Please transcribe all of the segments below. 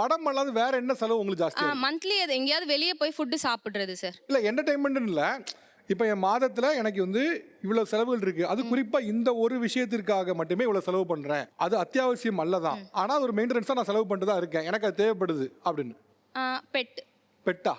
படம் அல்லாது வேற என்ன செலவு உங்களுக்கு ஜாஸ்தி மந்த்லி அது எங்கேயாவது வெளியே போய் ஃபுட்டு சாப்பிட்றது சார் இல்ல என்டர்டைன்மெண்ட் இல்ல. இப்போ என் மாதத்துல எனக்கு வந்து இவ்வளவு செலவுகள் இருக்கு. அது குறிப்பா இந்த ஒரு விஷயத்திற்காக மட்டுமே இவ்வளவு செலவு பண்றேன். அது அத்தியாவசியம் அல்லதான். ஆனா அது ஒரு மெயின்டெனன்ஸா நான் செலவு பண்ணிட்டு தான் இருக்கேன். எனக்கு அது தேவைப்படுது அப்படின்னு. பெட். பெட்டா?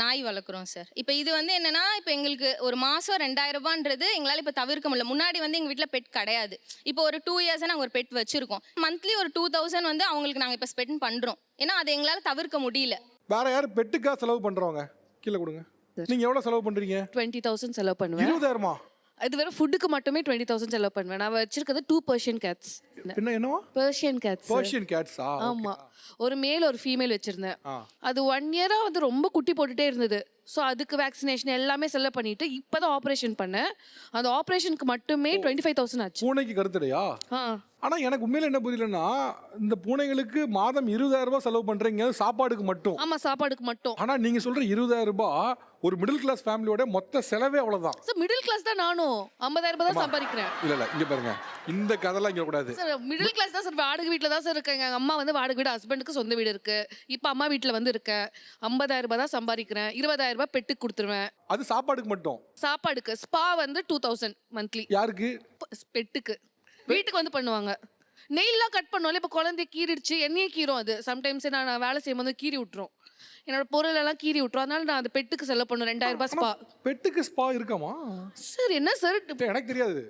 நாய் வளர்க்குறோம் சார். இப்போ இது வந்து என்னன்னா இப்போ எங்களுக்கு ஒரு மாதம் ரெண்டாயிரம் ரூபான்றது எங்களால் இப்போ தவிர்க்க முடியல. முன்னாடி வந்து எங்கள் வீட்டில் பெட் கிடையாது. இப்போ ஒரு டூ இயர்ஸாக நாங்கள் ஒரு பெட் வச்சுருக்கோம். மந்த்லி ஒரு டூ தௌசண்ட் வந்து அவங்களுக்கு நாங்கள் இப்போ ஸ்பெண்ட் பண்ணுறோம் ஏன்னா அது எங்களால் தவிர்க்க முடியல. வேற யார் பெட்டுக்கா செலவு பண்றவங்க? கீழே கொடுங்க. நீங்க எவ்வளவு செலவு பண்றீங்க? டுவெண்ட்டி தௌசண்ட் செலவு பண்ணுவேன். இருபதாயிரமா? இது வெறும் ஃபுட்டுக்கு மட்டுமே டுவெண்ட்டி தௌசண்ட் செலவு பண்ணுவேன். நான் வச்சிருக்கிறது டூ பர்ஷியன் கேட்ஸ் என்ன என்னவா? பர்ஷியன் கேட்ஸ் பர்ஷியன் கேட்ஸா ஆமா. ஒரு மேல் ஒரு ஃபீமேல் வச்சிருந்தேன். அது ஒன் இயரா வந்து ரொம்ப குட்டி போட்டுட்டே இருந்தது. ஸோ அதுக்கு வேக்சினேஷன் எல்லாமே செலவு பண்ணிட்டு இப்போதான் ஆப்ரேஷன் பண்ணேன். அந்த ஆப்ரேஷனுக்கு மட்டுமே டுவெண்ட்டி ஃபைவ் தௌசண்ட் ஆச்சு. பூனைக்கு கருத்துடையா? ஆ. ஆனா எனக்கு உண்மையில என்ன புரியலன்னா இந்த பூனைகளுக்கு மாதம் இருபதாயிரம் ரூபாய் செலவு பண்றீங்க சாப்பாடுக்கு மட்டும். ஆமா சாப்பாடுக்கு மட்டும். ஆனா நீங்க சொல்ற இருபதாயிரம் ரூபாய் ஒரு மிடில் கிளாஸ் ஃபேமிலியோட மொத்த செலவே அவ்வளவுதான். சார் மிடில் கிளாஸ் தான் நானும். ஐம்பதாயிரம் ரூபாய் தான் சம்பாதிக்கிறேன். இல்ல இல்ல இங்க பாருங்க. இந்த கதைலாம் இங்க கூடாது. சார் மிடில் கிளாஸ் தான் சார் வாடகை வீட்டில் தான் சார் இருக்கேன். எங்கள் அம்மா வந்து வாடகை வீடு ஹஸ்பண்டுக்கு சொந்த வீடு இருக்கு. இப்போ அம்மா வீட்டில் வந்து இருக்கேன். ஐம்பதாயிரம் ரூபாய் தான் சம்பாதிக்கிறேன். இருபதாயிரம் ரூபாய் பெட்டுக்கு கொடுத்துருவேன். அது சாப்பாடுக்கு மட்டும்? சாப்பாடுக்கு. ஸ்பா வந்து டூ தௌசண்ட் மந்த்லி யாருக்கு? பெட்டுக்கு. வீட்டுக்கு வந்து பண்ணுவாங்க. நெயிலாம் கட் பண்ணுவோம்ல இப்போ குழந்தைய கீறிடுச்சு. என்னையே கீரும் அது. சம்டைம்ஸ் நான் நான் வேலை செய்யும் போது கீறி விட்டுரும். என்னோட பொருள் எல்லாம் கீறி விட்டுரும். அதனால நான் அந்த பெட்டுக்கு செலவு பண்ணுவேன். ரெண்டாயிரம் ரூபாய் ஸ்பா. பெட்டுக்கு ஸ்பா இருக்காமா? சார் என்ன சார்? எனக்கு தெரியாது.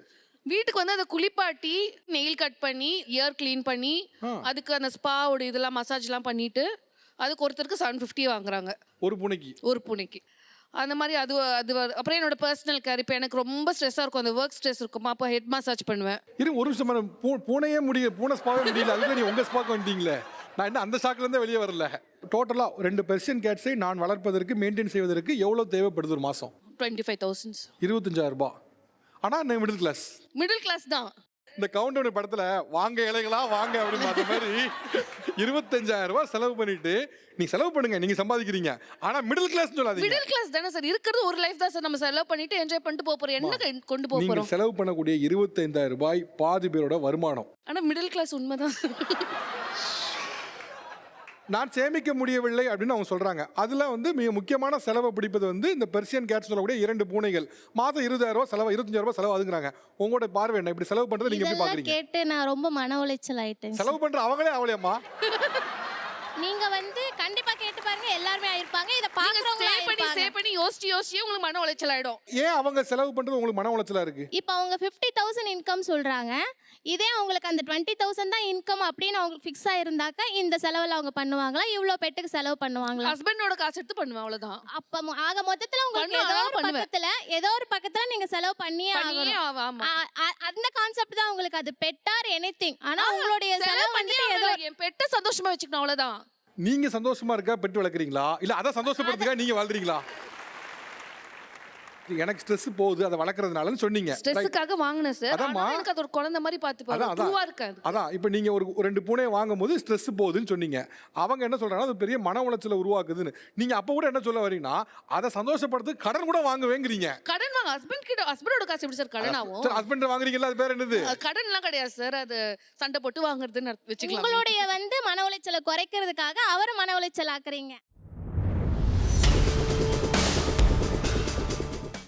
வீட்டுக்கு வந்து அதை குளிப்பாட்டி நெயில் கட் பண்ணி இயர் க்ளீன் பண்ணி அதுக்கு அந்த ஸ்பாவோட இதெல்லாம் மசாஜ்லாம் பண்ணிட்டு அதுக்கு ஒருத்தருக்கு செவன் ஃபிஃப்டி வாங்குறாங்க. ஒரு பூனைக்கு. ஒரு பூனைக்கு. அந்த மாதிரி அது அது அப்புறம் என்னோட பர்சனல் கேர் இப்போ எனக்கு ரொம்ப ஸ்ட்ரெஸ்ஸாக இருக்கும். அந்த ஒர்க் ஸ்ட்ரெஸ் இருக்குமா? அப்போ ஹெட் மசாஜ் பண்ணுவேன். இரு ஒரு நிமிஷம் மேடம் பூ- பூனையே முடிய பூனை ஸ்பாவே முடியல. அதுக்கு நீ உங்க ஸ்பாக்கு வந்துட்டீங்களே. நான் இன்னும் அந்த ஷாக்ல இருந்தே வெளியே வரல. டோட்டலா ரெண்டு பெர்சியன் கேட்ஸை நான் வளர்ப்பதற்கு மெயின்டைன் செய்வதற்கு எவ்வளவு தேவைப்படுது ஒரு மாசம்? டுவெண்ட்டி ஃபைவ் தௌசண்ட்ஸ் இருபத்தஞ்சாயிரம் ரூபாய். ஆனா நான் மிடில் கிளாஸ் மிடில் கிளாஸ் தான். இந்த கவுண்டவுன் படத்துல வாங்க இலைகளா வாங்க அப்படின்னு அந்த மாதிரி இருபத்தஞ்சாயிரம் ரூபாய் செலவு பண்ணிட்டு நீங்க செலவு பண்ணுங்க நீங்க சம்பாதிக்கிறீங்க. ஆனா மிடில் கிளாஸ் சொல்லாதீங்க. மிடில் கிளாஸ் தானே சார்? இருக்கிறது ஒரு லைஃப் தான் சார். நம்ம செலவு பண்ணிட்டு என்ஜாய் பண்ணிட்டு போக போறோம். என்ன கொண்டு போக போறோம்? செலவு பண்ணக்கூடிய இருபத்தைந்தாயிரம் ரூபாய் பாதி பேரோட வருமானம். ஆனா மிடில் கிளாஸ் உண்மைதான் நான் சேமிக்க முடியவில்லை அப்படின்னு அவங்க சொல்றாங்க. அதுல வந்து மிக முக்கியமான செலவை பிடிப்பது வந்து இந்த பெர்சியன் கேட் சொல்லக்கூடிய இரண்டு பூனைகள். மாதம் இருபதாயிரம் ரூபாய் செலவு இருபத்தஞ்சாயிரம் ரூபாய் செலவு அதுங்கிறாங்க உங்களோட பார்வை என்ன? இப்படி செலவு பண்றது நீங்க எப்படி பாக்குறீங்க? கேட்டு நான் ரொம்ப மன உளைச்சல் ஆயிட்டேன் செலவு பண்ற அவங்களே அவளையம்மா. நீங்க வந்து கண்டிப்பா கேட்டு பாருங்க எல்லாருமே ஆயிருப்பாங்க. இத பாக்குறவங்க ஸ்டே பண்ணி ஸ்டே பண்ணி யோசிச்சு யோசிச்சு உங்களுக்கு மன உளைச்சல் ஆயிடும். ஏன் அவங்க செலவு பண்றது உங்களுக்கு மன உளைச்சலா இருக்கு? இப்போ அவங்க ஃபிஃப்டி தௌசண்ட் இன்கம் சொல்றாங்க. இதே அவங்களுக்கு அந்த டுவெண்ட்டி தௌசண்ட் தான் இன்கம் அப்படின்னு அவங்களுக்கு ஃபிக்ஸ் ஆயிருந்தாக்கா இந்த செலவுல அவங்க பண்ணுவாங்களா? இவ்வளோ பெட்டுக்கு செலவு பண்ணுவாங்களா? ஹஸ்பண்டோட காசு எடுத்து பண்ணுவேன் அவ்வளவுதான். அப்ப ஆக மொத்தத்துல உங்களுக்கு ஏதோ ஒரு. பக்கத்துல ஏதோ ஒரு பக்கத்துல நீங்க செலவு பண்ணியே ஆகணும். அந்த கான்செப்ட் தான் உங்களுக்கு அது. பெட்டார் எனிதிங் ஆனா உங்களுடைய செலவு ஏதோ என் பெட்டை சந்தோஷமா வச்சுக்கணும் அவ்வளவுதான். நீங்க சந்தோஷமா இருக்கா? பெற்று வளர்க்குறீங்களா? இல்ல அதை சந்தோஷப்படுறதுக்காக நீங்க வாழ்றீங்களா? எனக்கு ஸ்ட்ரெஸ் போகுது அதை வளர்க்கறதுனாலன்னு சொன்னீங்க. ஸ்ட்ரெஸ்ஸுக்காக வாங்கினேன் சார் அதாம்மா. ஆனா எனக்கு அது ஒரு குழந்தை மாதிரி பார்த்து அதான் அதான். இருக்காது. அதான் இப்போ நீங்க ஒரு ரெண்டு பூனையை வாங்கும் போது ஸ்ட்ரெஸ் போகுதுன்னு சொன்னீங்க. அவங்க என்ன சொல்றாங்கன்னா அது பெரிய மன உளைச்சலை உருவாக்குதுன்னு. நீங்க அப்ப கூட என்ன சொல்ல வரீங்கன்னா அதை சந்தோஷப்படுறதுக்கு கடன் கூட வாங்குவேங்கிறீங்க. கடன் வாங்க ஹஸ்பண்ட் கிட்ட ஹஸ்பண்டோட காசு எப்படி சார் கடன் ஆகும் சார் ஹஸ்பண்ட் வாங்குறீங்களா அது பேர் என்னது? அது கடன்லாம் கிடையாது சார் அது சண்டை போட்டு வாங்குறதுன்னு வச்சுக்கலாம். உங்களுடைய வந்து மன உளைச்சலை குறைக்கிறதுக்காக அவரை மன உளைச்சல் ஆக்குறீங்க.